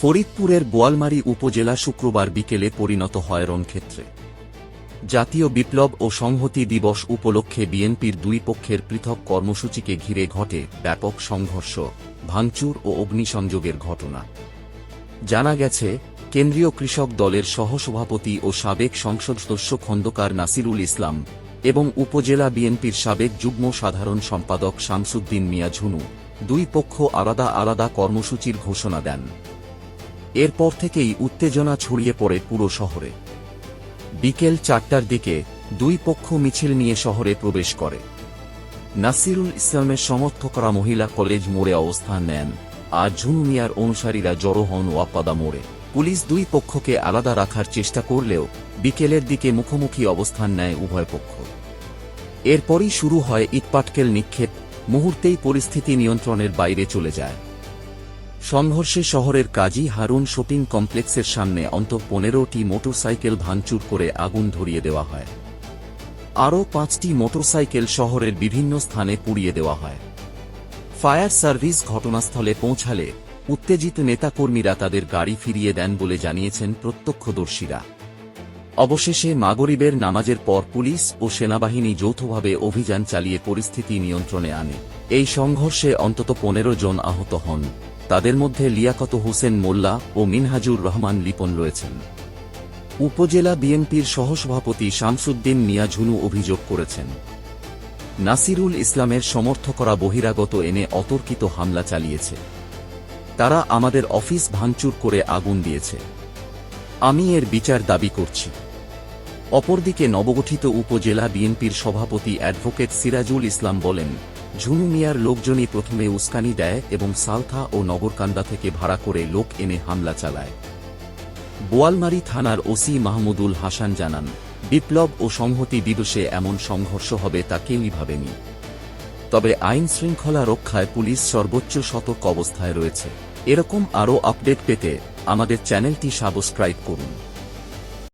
ফরিদপুরের বোয়ালমারী উপজেলা শুক্রবার বিকেলে পরিণত হয় রণক্ষেত্রে। জাতীয় বিপ্লব ও সংহতি দিবস উপলক্ষে বিএনপির দুই পক্ষের পৃথক কর্মসূচিকে ঘিরে ঘটে ব্যাপক সংঘর্ষ, ভাঙচুর ও অগ্নিসংযোগের ঘটনা। জানা গেছে, কেন্দ্রীয় কৃষক দলের সহসভাপতি ও সাবেক সংসদ সদস্য খন্দকার নাসিরুল ইসলাম এবং উপজেলা বিএনপির সাবেক যুগ্ম সাধারণ সম্পাদক শামসুদ্দিন মিয়া ঝুনু দুই পক্ষ আলাদা আলাদা কর্মসূচির ঘোষণা দেন। এরপর থেকেই উত্তেজনা ছড়িয়ে পড়ে পুরো শহরে। বিকেল চারটার দিকে দুই পক্ষ মিছিল নিয়ে শহরে প্রবেশ করে। নাসিরুল ইসলামের সমর্থকরা মহিলা কলেজ মোড়ে অবস্থান নেন, আর ঝুনু মিয়ার অনুসারীরা জড়ো হন ওয়াপাদা মোড়ে। পুলিশ দুই পক্ষকে আলাদা রাখার চেষ্টা করলেও বিকেলের দিকে মুখোমুখি অবস্থান নেয় উভয় পক্ষ। এরপরই শুরু হয় ইটপাটকেল নিক্ষেপ, মুহূর্তেই পরিস্থিতি নিয়ন্ত্রণের বাইরে চলে যায়। সংঘর্ষে শহরের কাজী হারুন শপিং কমপ্লেক্সের সামনে অন্ত পনেরোটি মোটরসাইকেল ভাঙচুর করে আগুন ধরিয়ে দেওয়া হয়। আরও পাঁচটি মোটরসাইকেল শহরের বিভিন্ন স্থানে পুড়িয়ে দেওয়া হয়। ফায়ার সার্ভিস ঘটনাস্থলে পৌঁছালে উত্তেজিত নেতাকর্মীরা তাদের গাড়ি ফিরিয়ে দেন বলে জানিয়েছেন প্রত্যক্ষদর্শীরা। অবশেষে মাগরিবের নামাজের পর পুলিশ ও সেনাবাহিনী যৌথভাবে অভিযান চালিয়ে পরিস্থিতি নিয়ন্ত্রণে আনে। এই সংঘর্ষে অন্তত পনেরো জন আহত হন। তাদের মধ্যে লিয়াকত হোসেন মোল্লা ও মিনহাজুর রহমান লিপন রয়েছেন। উপজেলা বিএনপির সহসভাপতি শামসুদ্দিন মিয়া ঝুনু অভিযোগ করেছেন। নাসিরুল ইসলামের সমর্থকরা বহিরাগত এনে অতর্কিত হামলা চালিয়েছে। তারা আমাদের অফিস ভাঙচুর করে আগুন দিয়েছে। আমি এর বিচার দাবি করছি। অপরদিকে নবগঠিত উপজেলা বিএনপির সভাপতি অ্যাডভোকেট সিরাজুল ইসলাম বলেন, ঝুনু মিয়ার লোকজনই প্রথমে উস্কানি দেয় এবং সালথা ও নগরকান্দা থেকে ভাড়া করে লোক এনে হামলা চালায়। বোয়ালমারী থানার ওসি মাহমুদুল হাসান জানান, বিপ্লব ও সংহতি দিবসে এমন সংঘর্ষ হবে তা কেউই ভাবেনি। তবে আইন শৃঙ্খলা রক্ষায় পুলিশ সর্বোচ্চ সতর্ক অবস্থায় রয়েছে। এরকম আরও আপডেট পেতে আমাদের চ্যানেলটি সাবস্ক্রাইব করুন।